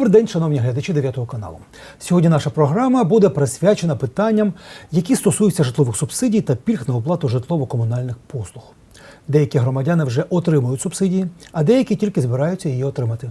Добрий день, шановні глядачі 9 каналу. Сьогодні наша програма буде присвячена питанням, які стосуються житлових субсидій та пільг на оплату житлово-комунальних послуг. Деякі громадяни вже отримують субсидії, а деякі тільки збираються її отримати.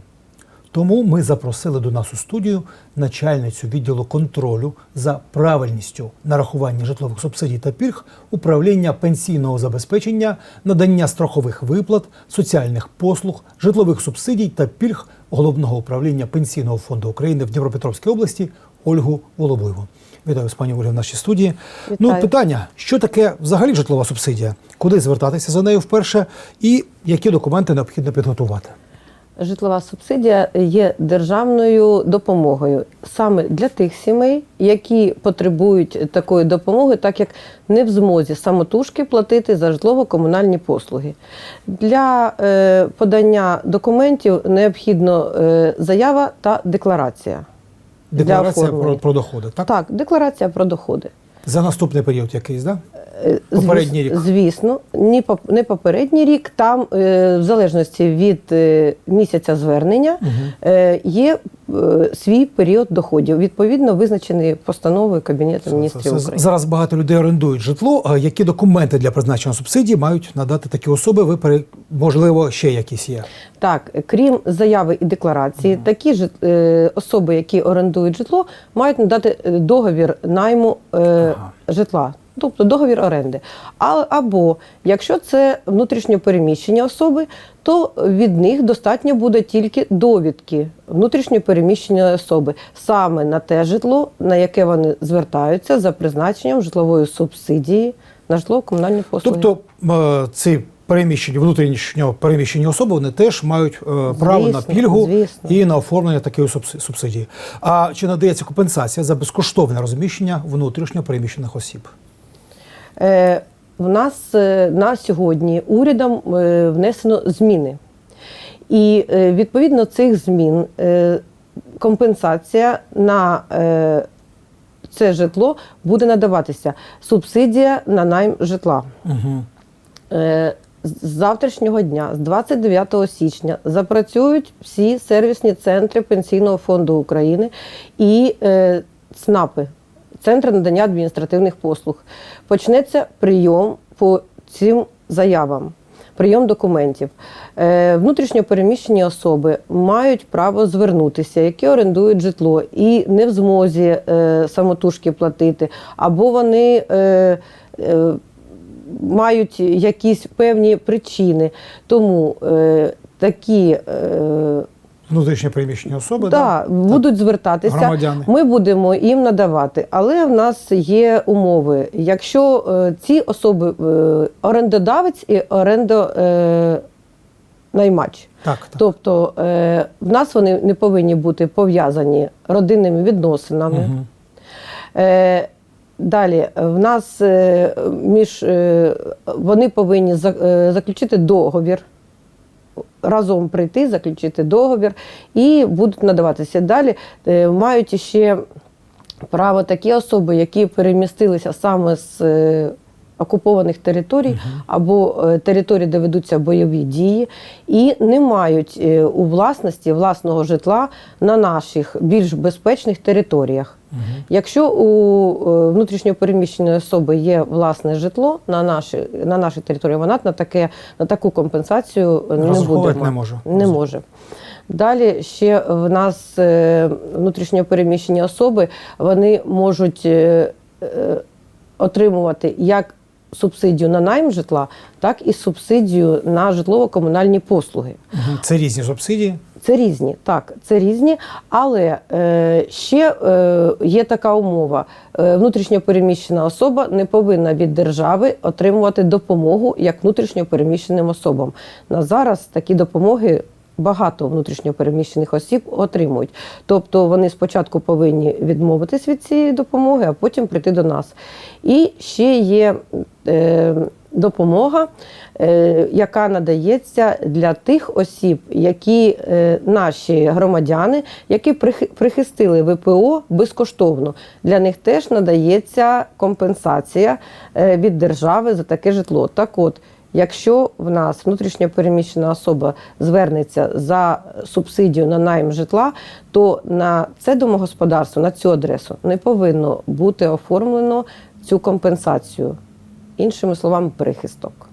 Тому ми запросили до нас у студію начальницю відділу контролю за правильністю нарахування житлових субсидій та пільг, управління пенсійного забезпечення, надання страхових виплат, соціальних послуг, житлових субсидій та пільг головного управління Пенсійного фонду України в Дніпропетровській області Ольгу Волобуєву. Вітаю з пані Ольгою в нашій студії. Ну, питання: що таке взагалі житлова субсидія? Куди звертатися за нею вперше, і які документи необхідно підготувати? Житлова субсидія є державною допомогою саме для тих сімей, які потребують такої допомоги, так як не в змозі самотужки платити за житлово-комунальні послуги. Для е, подання документів необхідно е, заява та декларація. Декларація про, про доходи, так? Так, декларація про доходи. За наступний період якийсь, так? Е, Попередній рік. Звісно, ні не попередній рік. Там, е, в залежності від е, місяця звернення, е, є свій період доходів, відповідно визначений постановою Кабінету міністрів Це- це України. Зараз багато людей орендують житло. Які документи для призначення субсидії мають надати такі особи? Ви можливо ще якісь є. Так, крім заяви і декларації, такі ж особи, які орендують житло, мають надати договір найму е, Ага. житла. Тобто договір оренди. А, або якщо це внутрішньо переміщені особи, то від них достатньо буде тільки довідки внутрішньо переміщені особи саме на те житло, на яке вони звертаються за призначенням житлової субсидії на житлово-комунальні послуги. Тобто е, ці переміщені, внутрішньо переміщені особи, вони теж мають е, право на пільгу звісно. і на оформлення такої субси- субсидії. А чи надається компенсація за безкоштовне розміщення внутрішньо переміщених осіб? Е, В нас е, на сьогодні урядом е, внесено зміни. І відповідно цих змін компенсація на це житло буде надаватися субсидія на найм житла. Угу. З завтрашнього дня, з 29 січня, запрацюють всі сервісні центри Пенсійного фонду України і ЦНАПи, Центри надання адміністративних послуг. Почнеться прийом по цим заявам. Прийом документів. Е, внутрішньо переміщені особи мають право звернутися, які орендують житло і не в змозі е, самотужки платити, або вони е, мають якісь певні причини. Тому такі Внутрішньо переміщені особи, да, будуть звертатися. Громадяни. Ми будемо їм надавати. Але в нас є умови. Якщо е, ці особи е, орендодавець і орендо. Е, Наймач. Так, так. Тобто е, в нас вони не повинні бути пов'язані родинними відносинами. Мгм. Е, далі в нас е, між е, вони повинні за- е, заключити договір. Разом прийти, заключити договір і будуть надаватися. Далі е, мають ще право такі особи, які перемістилися саме з е, окупованих територій або е, територій, де ведуться бойові дії, і не мають е, у власності власного житла на наших більш безпечних територіях. Якщо у е, внутрішньопереміщеної особи є власне житло на нашій, на нашій території, вона на, таке, на таку компенсацію не буде. Не може. Не може. Далі ще в нас внутрішньопереміщені особи, вони можуть отримувати як субсидію на найм житла, так і субсидію на житлово-комунальні послуги. Це різні субсидії. Це різні, так, це різні, але е, ще е, є така умова: е, внутрішньо переміщена особа не повинна від держави отримувати допомогу як внутрішньо переміщеним особам. На зараз такі допомоги. Багато внутрішньо переміщених осіб отримують. Тобто вони спочатку повинні відмовитись від цієї допомоги, а потім прийти до нас. І ще є е, допомога, е, яка надається для тих осіб, які е, наші громадяни, які прихи- прихистили ВПО безкоштовно. Для них теж надається компенсація е, від держави за таке житло. Так от, Якщо в нас внутрішньо переміщена особа звернеться за субсидію на найм житла, то на це домогосподарство, на цю адресу не повинно бути оформлено цю компенсацію. Іншими словами, прихисток.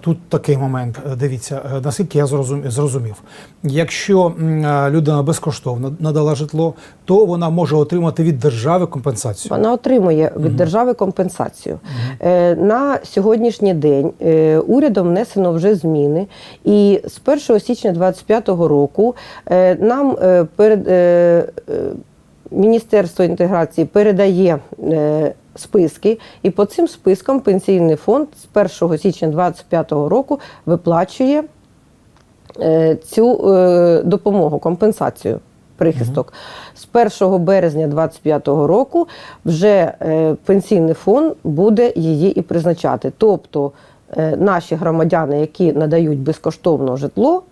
Тут такий момент. Е, Дивіться, е, наскільки я зрозум- зрозумів, якщо е, людина безкоштовно надала житло, то вона може отримати від держави компенсацію. Вона отримує від держави компенсацію. Е, На сьогоднішній день урядом внесено вже зміни, і з 1 січня 2025 року нам перед. Міністерство інтеграції передає списки, і по цим спискам пенсійний фонд з 1 січня 2025 року виплачує е, цю е, допомогу, компенсацію. Прихисток з 1 березня 2025 року вже е, пенсійний фонд буде її і призначати. Тобто наші громадяни, які надають безкоштовно житло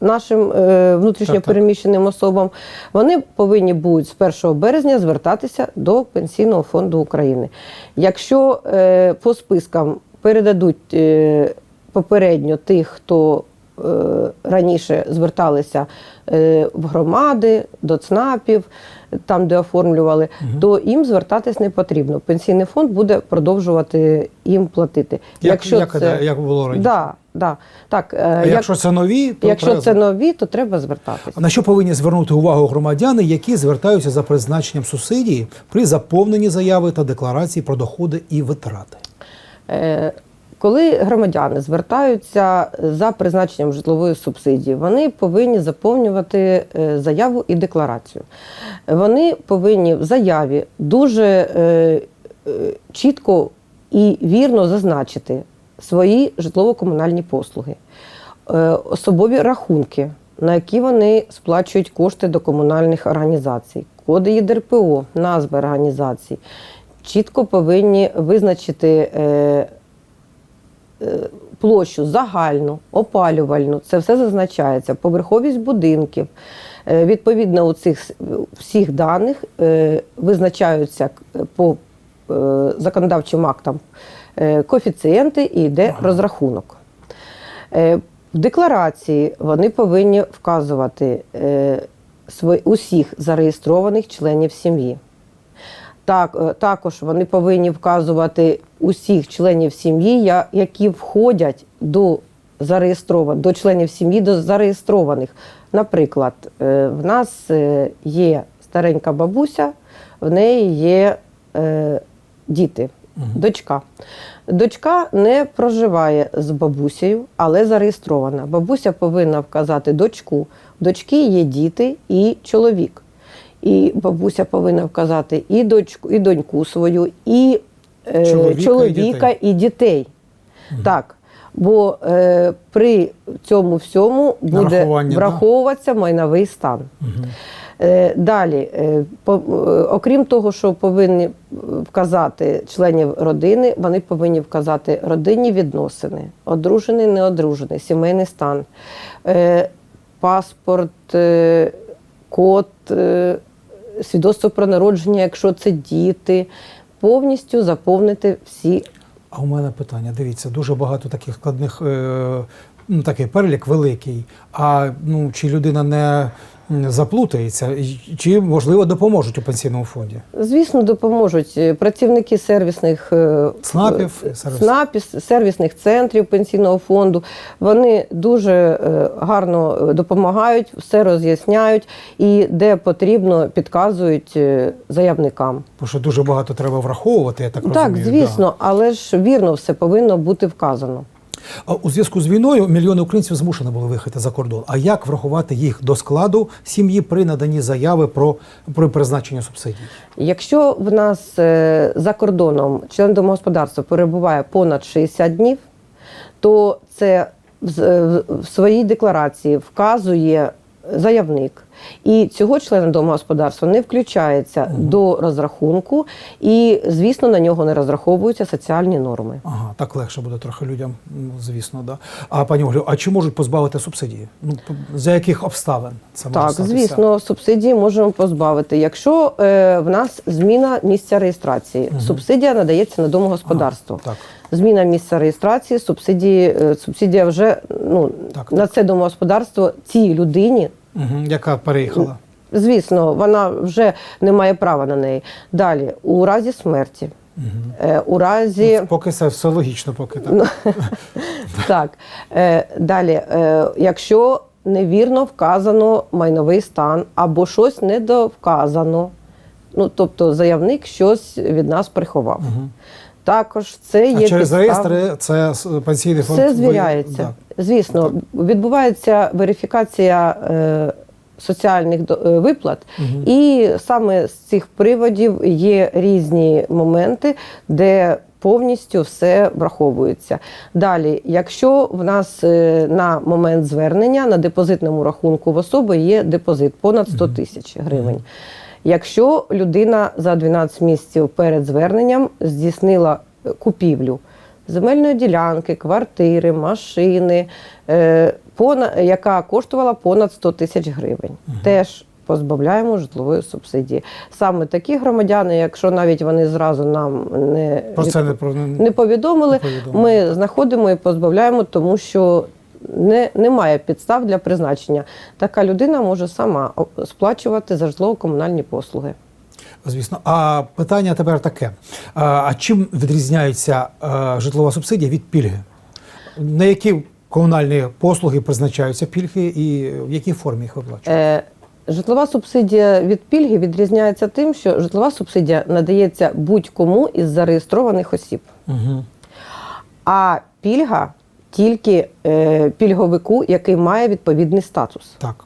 нашим е, внутрішньо Так, так. переміщеним особам, вони повинні будуть з 1 березня звертатися до Пенсійного фонду України. Якщо е, по спискам передадуть е, попередньо тих, хто раніше зверталися в громади, до ЦНАПів, там, де оформлювали, то їм звертатись не потрібно. Пенсійний фонд буде продовжувати їм платити. Як, як, як було раніше? да, да, так, е, А як- якщо це нові, то Якщо треба... це нові, то треба звертатися. На що повинні звернути увагу громадяни, які звертаються за призначенням субсидії при заповненні заяви та декларації про доходи і витрати? Е, Коли громадяни звертаються за призначенням житлової субсидії, вони повинні заповнювати е, заяву і декларацію. Вони повинні в заяві дуже е, е, чітко і вірно зазначити свої житлово-комунальні послуги, е, особові рахунки, на які вони сплачують кошти до комунальних організацій, коди ЄДРПО, назви організацій. Чітко повинні визначити е, е, площу загальну, опалювальну, це все зазначається, поверховість будинків. Відповідно, у цих всіх даних визначаються по законодавчим актам коефіцієнти і йде розрахунок. Е, В декларації вони повинні вказувати е, усіх зареєстрованих членів сім'ї. Так, е, також вони повинні вказувати усіх членів сім'ї, які входять до зареєстрованих, до членів сім'ї, до зареєстрованих. Наприклад, е, в нас е, є старенька бабуся, в неї є е, діти, дочка. Дочка не проживає з бабусею, але зареєстрована. Бабуся повинна вказати дочку. Дочки є діти і чоловік. І бабуся повинна вказати і дочку, і доньку свою, і е, Чоловіка і дітей. і дітей. Так. Бо е, при цьому всьому буде Нарахування, да? враховуватися майновий стан. Е, Далі, е, по- е, окрім того, що повинні вказати членів родини, вони повинні вказати родинні відносини, одружений, неодружений, сімейний стан, е, паспорт, е, код, е, свідоцтво про народження, якщо це діти, повністю заповнити всі. А у мене питання: дивіться, дуже багато таких складних, ну такий перелік великий. А ну чи людина не заплутається, чи можливо допоможуть у пенсійному фонді? Звісно, допоможуть Е, працівники сервісних е, ЦНАПів, е, сервіс- ЦНАПів, сервісних центрів пенсійного фонду. Вони дуже е, гарно е, допомагають, все роз'ясняють і де потрібно підказують е, заявникам. Бо що дуже багато треба враховувати, я так так, розумію. звісно, але ж вірно все повинно бути вказано. У зв'язку з війною мільйони українців змушені були виїхати за кордон. А як врахувати їх до складу сім'ї при наданні заяви про, про призначення субсидій? Якщо в нас е, за кордоном член домогосподарства перебуває понад 60 днів, то це з- в своїй декларації вказує заявник, І цього члена домогосподарства не включається до розрахунку, і, звісно, на нього не розраховуються соціальні норми. Ага, так легше буде трохи людям, звісно, да. А пані Оглю, а чи можуть позбавити субсидії? Ну за яких обставин це може Так, статися? звісно, субсидії можемо позбавити. Якщо е, в нас зміна місця реєстрації, субсидія надається на домогосподарство. Так. Зміна місця реєстрації, субсидії, е, субсидія вже ну, Так, на це домогосподарство цій людині. Угу, яка переїхала. Звісно, вона вже не має права на неї. Далі, у разі смерті, е, у разі Поки це все логічно, поки Ну, так. Так. Е, далі, е, якщо невірно вказано майновий стан або щось недовказано, ну тобто заявник щось від нас приховав. Також це є А через підстав- реєстри це пенсійний фонд. Все звіряється. да. Звісно, відбувається верифікація е, соціальних е, виплат, і саме з цих приводів є різні моменти, де повністю все враховується. Далі, якщо в нас е, на момент звернення на депозитному рахунку в особи є депозит понад 100 тисяч гривень. Якщо людина за 12 місяців перед зверненням здійснила е, купівлю земельної ділянки, квартири, машини, е, яка коштувала понад 100 тисяч гривень, теж позбавляємо житлової субсидії. Саме такі громадяни, якщо навіть вони зразу нам не, Про це не про не повідомили, не повідомили. ми знаходимо і позбавляємо, тому що не, немає підстав для призначення. Така людина може сама сплачувати за житлово-комунальні послуги. Звісно. А питання тепер таке: а, чим відрізняється е, житлова субсидія від пільги? На які комунальні послуги призначаються пільги і в якій формі їх виплачують? Е, Житлова субсидія від пільги відрізняється тим, що житлова субсидія надається будь-кому із зареєстрованих осіб, Угу. а пільга тільки е, пільговику, який має відповідний статус. Так.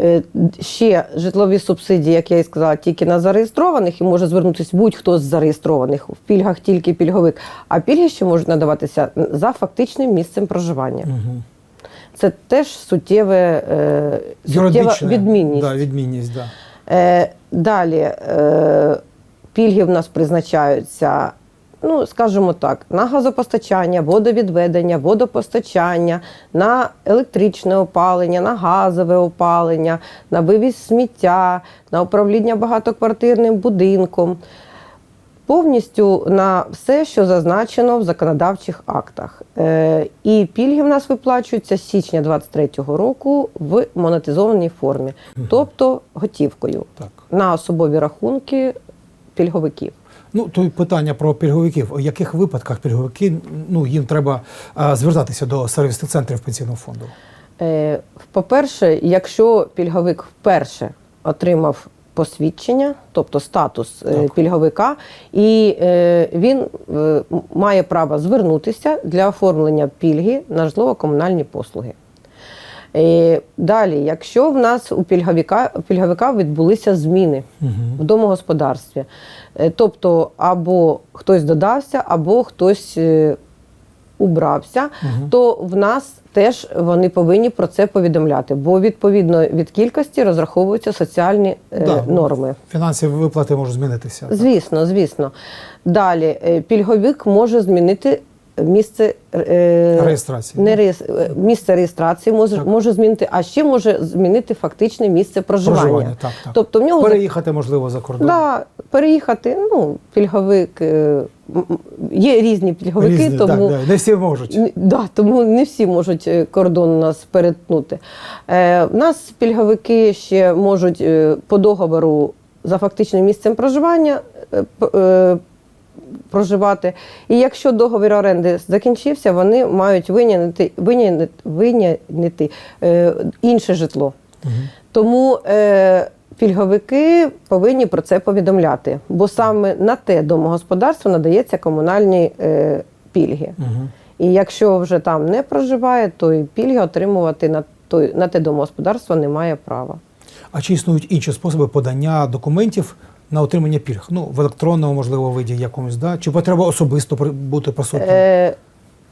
Е, Ще житлові субсидії, як я і сказала, тільки на зареєстрованих і може звернутися будь-хто з зареєстрованих. В пільгах тільки пільговик. А пільги ще можуть надаватися за фактичним місцем проживання. Угу. Це теж суттєве, е, суттєва відмінність. Да, відмінність, да. Е, далі пільги в нас призначаються, ну, скажімо так, на газопостачання, водовідведення, водопостачання, на електричне опалення, на газове опалення, на вивіз сміття, на управління багатоквартирним будинком. Повністю на все, що зазначено в законодавчих актах. Е, і пільги в нас виплачуються з січня 2023 року в монетизованій формі, тобто готівкою Так. на особові рахунки пільговиків. Ну, то питання про пільговиків. У яких випадках пільговики, ну, їм треба а, звертатися до сервісних центрів пенсійного фонду? Е, По-перше, якщо пільговик вперше отримав посвідчення, тобто статус е, Так. пільговика, і е, він е, має право звернутися для оформлення пільги на житлово-комунальні послуги. Далі, якщо в нас у пільговика, у пільговика відбулися зміни в домогосподарстві, е, тобто або хтось додався, або хтось е, убрався, то в нас теж вони повинні про це повідомляти, бо відповідно від кількості розраховуються соціальні е, Да. норми. Фінансові виплати можуть змінитися. Звісно, звісно. Далі пільговик може змінити місце е, Реєстрації, Не реєс... е, місце реєстрації може, Так. може змінити, а ще може змінити фактичне місце проживання. Проживання, так, так. Тобто в нього Переїхати, можливо, за кордон. да, переїхати. Ну, пільговик е, є різні пільговики, Різні, тому так, да. Не всі можуть. Да, тому не всі можуть е, кордон у нас перетнути. Е, в нас пільговики ще можуть е, по договору за фактичним місцем проживання е, е, проживати. І якщо договір оренди закінчився, вони мають винятити, винятити, винятити е, інше житло. Тому е, пільговики повинні про це повідомляти, бо саме на те домогосподарство надається комунальні е, пільги. Мгм. І якщо вже там не проживає, то і пільги отримувати на той на те домогосподарство немає права. А чи існують інші способи подання документів на отримання пільг? Ну, в електронному, можливо, виді якомусь, да? Чи потреба особисто бути присутнім? Е,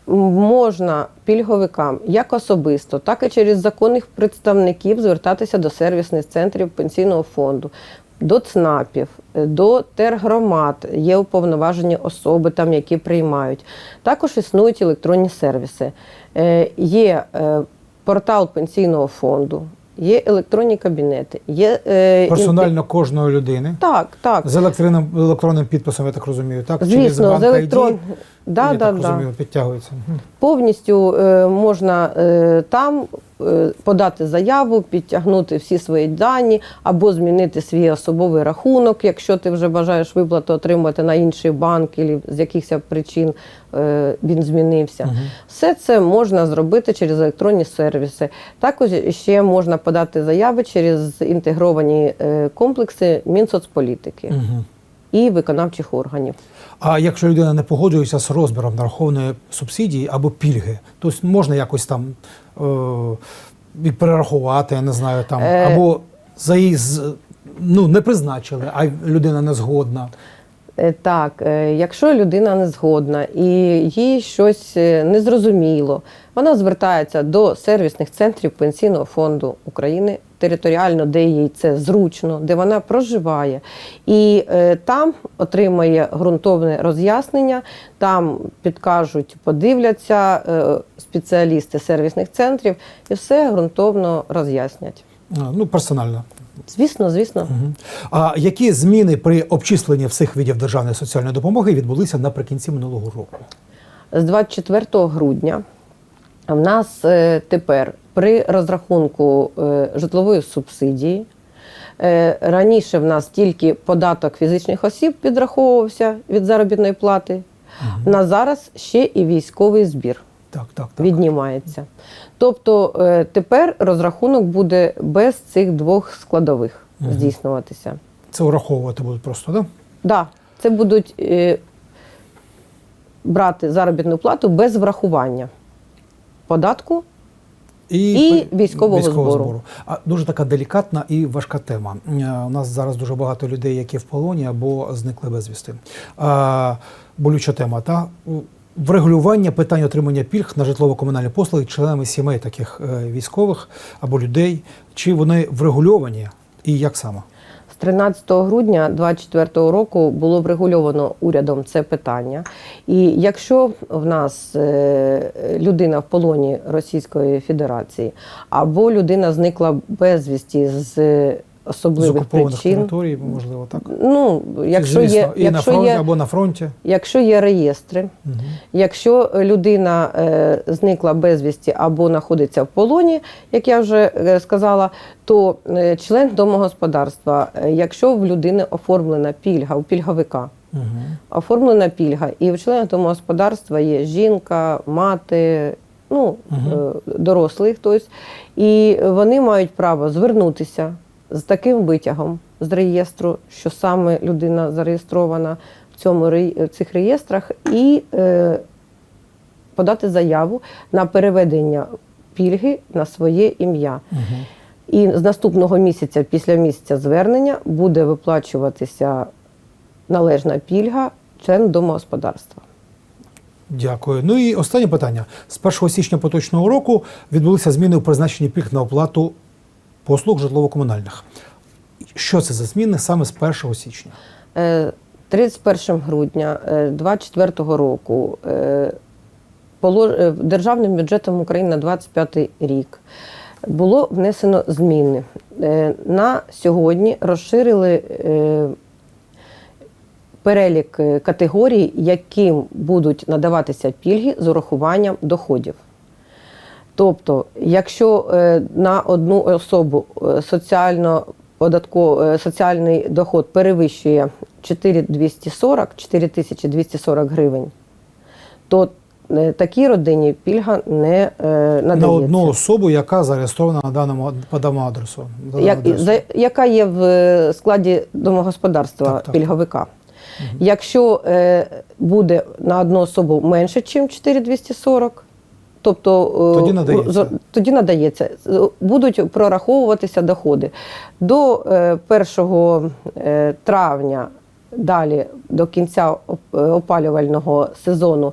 можна пільговикам як особисто, так і через законних представників звертатися до сервісних центрів пенсійного фонду, до ЦНАПів, е, до тергромад, є уповноважені особи, там, які приймають. Також існують електронні сервіси. Е, Є е, портал пенсійного фонду, є електронні кабінети, є е, Персонально кожної людини. Так, так. З електронним, електронним підписом, я так розумію, так? Через Звісно, з електрон... ID, Да, я да, так да. розумію, підтягується. Мгм. Повністю е, можна е, там подати заяву, підтягнути всі свої дані або змінити свій особовий рахунок, якщо ти вже бажаєш виплату отримати на інший банк, або з якихось причин е, він змінився. Все це можна зробити через електронні сервіси. Також ще можна подати заяви через інтегровані е, комплекси Мінсоцполітики Мгм. і виконавчих органів. А якщо людина не погоджується з розміром нарахованої субсидії або пільги, то можна якось там е, і перерахувати, я не знаю, там, Е. або за її ну, не призначили, а людина не згодна. Е, Так, е, якщо людина не згодна і їй щось е, незрозуміло, вона звертається до сервісних центрів Пенсійного фонду України територіально, де їй це зручно, де вона проживає, і там отримає ґрунтовне роз'яснення, там підкажуть, подивляться спеціалісти сервісних центрів і все ґрунтовно роз'яснять. Ну, персонально. Звісно, звісно. А які зміни при обчисленні всіх видів державної соціальної допомоги відбулися наприкінці минулого року? З 24 грудня в нас е, тепер при розрахунку е, житлової субсидії. е, Раніше в нас тільки податок фізичних осіб підраховувався від заробітної плати. На зараз ще і військовий збір Так, так, так. віднімається. Тобто е, тепер розрахунок буде без цих двох складових здійснюватися. Це враховувати будуть просто, так? Да? Да, це будуть е, брати заробітну плату без врахування податку. І військового збору. А дуже така делікатна і важка тема. Е, У нас зараз дуже багато людей, які в полоні або зникли безвісти. А, болюча тема, та врегулювання питань отримання пільг на житлово-комунальні послуги членами сімей таких е, військових або людей. Чи вони врегульовані і як саме? З 13 грудня 2024 року було врегульовано урядом це питання. І якщо в нас е, людина в полоні Російської Федерації або людина зникла безвісті з З особливих окупованих причин, територій, можливо, так? ну якщо Звісно, є, і на фронті є або на фронті. Якщо є реєстри, якщо людина е, зникла безвісті або знаходиться в полоні, як я вже е, сказала, то е, член домогосподарства, е, якщо в людини оформлена пільга, у пільговика Угу. оформлена пільга, і у члена домогосподарства є жінка, мати, ну, е, дорослий хтось, і вони мають право звернутися з таким витягом з реєстру, що саме людина зареєстрована в цьому в цих реєстрах, і е, подати заяву на переведення пільги на своє ім'я. І з наступного місяця, після місяця звернення, буде виплачуватися належна пільга члену домогосподарства. Дякую. Ну і останнє питання. З 1 січня поточного року відбулися зміни у призначенні пільг на оплату послуг житлово-комунальних. Що це за зміни саме з 1 січня? Е, 31 грудня 2024 року е, е, Державним бюджетом України на 2025 рік було внесено зміни. Е, На сьогодні розширили е, перелік е, категорій, яким будуть надаватися пільги з урахуванням доходів. Тобто, якщо е, на одну особу е, соціально податко, е, соціальний доход перевищує 4240, 4240 гривень, то такій родині пільга не надається. На одну особу, яка зареєстрована на даному по даному адресу. даному Як, адресу. за, яка є в складі домогосподарства Так, так. пільговика. Якщо е, буде на одну особу менше, ніж 4240, тобто е, Тоді надається. тоді надається. Будуть прораховуватися доходи. До е, 1 е, травня, далі до кінця е, опалювального сезону,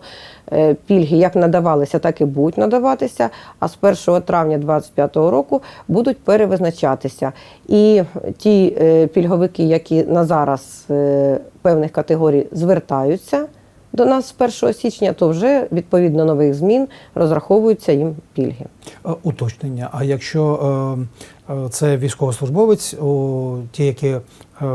е, пільги як надавалися, так і будуть надаватися. А з 1 травня 2025 року будуть перевизначатися. І ті е, пільговики, які на зараз е, певних категорій звертаються до нас з 1 січня, то вже відповідно нових змін розраховуються їм пільги. Е, Уточнення. А якщо е, це військовослужбовець, ті, які е,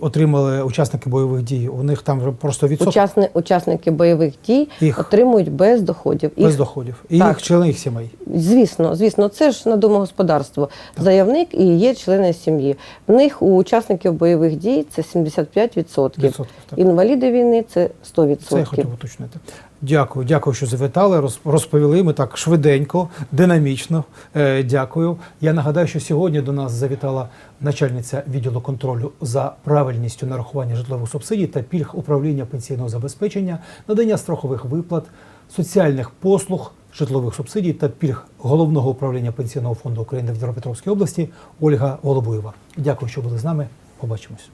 отримали учасники бойових дій, у них там вже просто відсоток Учасни, учасники бойових дій Їх. отримують без доходів. без Їх- доходів. І Так. їх члени їх сімей. Звісно, звісно, це ж на домогосподарство. Заявник і є члени сім'ї. В них у учасників бойових дій це 75%. Відсотків, так. Інваліди війни це 100%. Це я хотів уточнити. Дякую, дякую, що завітали. роз- Розповіли ми так швиденько, динамічно. Е, Дякую. Я нагадаю, що сьогодні до нас завітала начальниця відділу контролю за правильністю нарахування житлових субсидій та пільг управління пенсійного забезпечення, надання страхових виплат, соціальних послуг, житлових субсидій та пільг головного управління пенсійного фонду України в Дніпропетровській області Ольга Голубуєва. Дякую, що були з нами. Побачимось.